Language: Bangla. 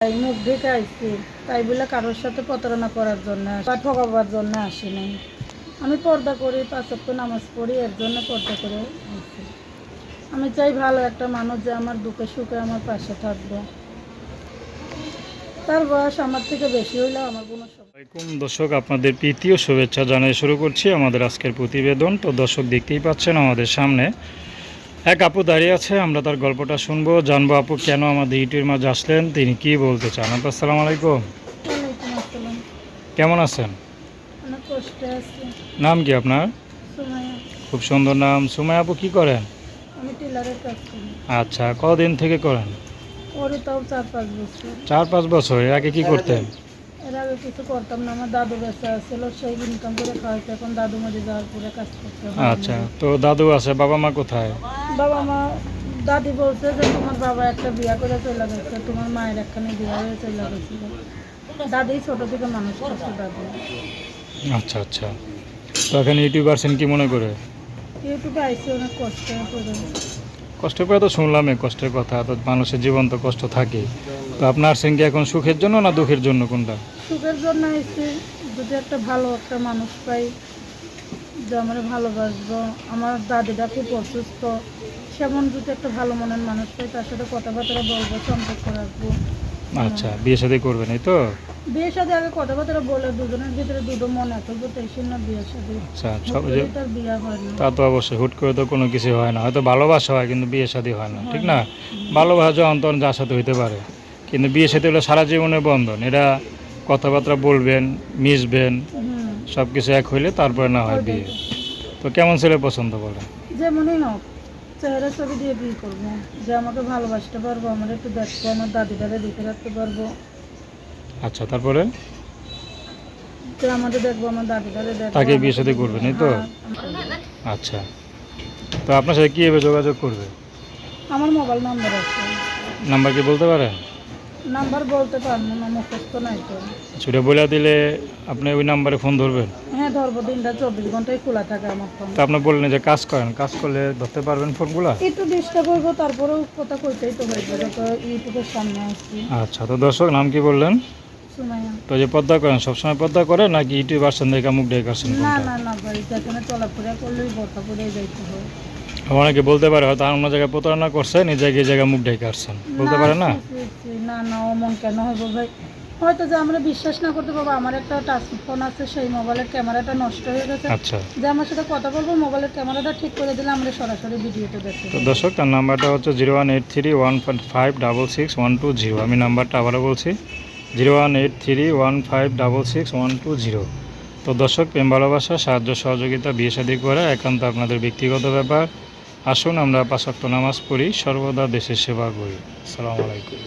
মুখ ঢেকে আইছি। তাই বলে কারোর সাথে প্রতারণা করার জন্য বা ঠকাবার জন্য আসি নাই। আমি পর্দা করি পাঁচক্য নামাজ পড়ি, এর জন্য পর্দা করে আইছি। আমি চাই ভালো একটা মানুষ যে আমার দুঃখে সুখে আমার পাশে থাকবে। তার বয়স আমার থেকে বেশি হইলেও আমার কোনো আসসালামাইকুম দর্শক, আপনাদের প্রীতি ও শুভেচ্ছা জানিয়ে শুরু করছি আমাদের আজকের প্রতিবেদন। তো দর্শক দেখতেই পাচ্ছেন আমাদের সামনে এক আপু দাঁড়িয়ে আছে আমরা তার গল্পটা শুনব। জানব আপু কেন আমাদের ইউটিউবের মাঝে আসলেন? তিনি কি বলতে চান? আপু আসসালামু আলাইকুম। কেমন আছেন? নাম কি আপনার? খুব সুন্দর নাম। সুমাই আপু কি করেন? আচ্ছা কদিন থেকে করেন? চার পাঁচ বছর। এর আগে কি করতেন? এর আগে কিছু করতাম না আমার দাদু ছিল সেই ইনকাম করে খাওয়াইতে এখন দাদু মাঝে যাওয়ার পরে কাজ করতে আচ্ছা তো দাদু আছে বাবা মা কোথায়? বাবা মা দাদি বলছে যে তোমার বাবা একটা বিয়া করে চলে গেছে তোমার মায়ের একখানে বিয়া হয়ে চলে গেছিল দাদি ছোট থেকে মানুষ করছে দাদি। আচ্ছা আচ্ছা। তো এখন ইউটিউবারছেন কি মনে করে? ইউটিউবে আইসি অনেক কষ্ট করে কষ্ট করে তো শুনলামই কষ্টের কথা। তো মানুষের জীবন তো কষ্ট থাকে। তো আপনার সঙ্গে এখন সুখের জন্য না দুঃখের জন্য কোনটা? সুখের জন্য আইসি যদি একটা ভালো একটা মানুষ পাই। যে আমার ভালোবাসবো আমার দাদিটা খুব অসুস্থ সেমন যদি একটা ভালো মনের মানুষ পাই তার সাথে কথাবার্তা বলব সম্পর্ক রাখব। আচ্ছা বিয়ে সাথে করবেন এই তো? বিয়ের সাথে আগে কথাবার্তা বলে দুজনের ভিতরে দুটো মন এত তো সেই না বিয়ের সাথে আচ্ছা সব যে তার বিয়ে হয় না। তা তো অবশ্যই হুট করে তো কোনো কিছু হয় না। হয়তো ভালোবাসা হয় কিন্তু বিয়ে সাথে হয় না ঠিক না? ভালোবাসা অন্তর যার সাথে হইতে পারে। কিন্তু বিয়ে সাথে হলো সারা জীবনের বন্ধন এটা কথাবার্তা বলবেন মিশবেন সব কিছু এক হইলে তারপরে না হয় বিয়ে। তো কেমন ছেলে পছন্দ করে যেমনই হোক চেহারা ছবি দিয়ে বিয়ে করব যে আমাকে ভালোবাসতে পারব আমার একটু দেখব আমার দাদিটারে দেখে রাখতে পারব। আচ্ছা তারপরে? যে আমাদের দেখব আমার দাদিটারে দেখব তাকে বিয়ে সাথে করবেন এই তো? হ্যাঁ, আচ্ছা। তো আপনার সাথে কীভাবে যোগাযোগ করবে? আমার মোবাইল নাম্বার আছে। নাম্বার কি বলতে পারেন? নাম্বার বলতে পারব না মুখস্থ নাই তো। সেটা বলে দিলে আপনি ওই নাম্বারে ফোন ধরবেন? হ্যাঁ ধরবো দিনটা চব্বিশ ঘন্টায় খোলা থাকে আমার ফোন। তো আপনি বললেন যে কাজ করেন কাজ করলে ধরতে পারবেন ফোনগুলা? একটু ডিস্টার্ব হইব তারপরেও কথা কইতেই তো হইব যত ইউটিউবের সামনে আসছি আচ্ছা তো দর্শক নাম কি বললেন? তো যে পদ্মা করেন সবসময় পদ্মা করেন নাকি ইউটিউব আসছেন দেখে মুখ ডেকে আসছেন না না না ভাই যেখানে চলাফেরা করলেই করে যাইতে হয়। অনেকে বলতে পারে হয়তো অন্য জায়গায় প্রতারণা করছেন এই জায়গায় এই জায়গায় মুখ ডেকে আসছেন বলতে পারে না? না না অমন কেন হইব ভাই? হয়তো যে আমরা বিশ্বাস না করতে পারব আমার একটা টাচ ফোন আছে সেই মোবাইলের ক্যামেরাটা নষ্ট হয়ে গেছে। আচ্ছা। যে আমার সাথে কথা বলব মোবাইলের ক্যামেরাটা ঠিক করে দিলে আমরা সরাসরি ভিডিওতে দেখতে তো দর্শক তার নাম্বারটা হচ্ছে zero one eight three one five double six one two zero. আমি নাম্বারটা আবারও বলছি zero one eight three one five double six one two zero. তো দর্শক প্রেম ভালোবাসা সাহায্য সহযোগিতা বিয়ে শাদী করা একান্ত আপনাদের ব্যক্তিগত ব্যাপার। আসুন আমরা পাঁচক্ত নামাজ পড়ি সর্বদা দেশের সেবা করি। আসসালামু আলাইকুম।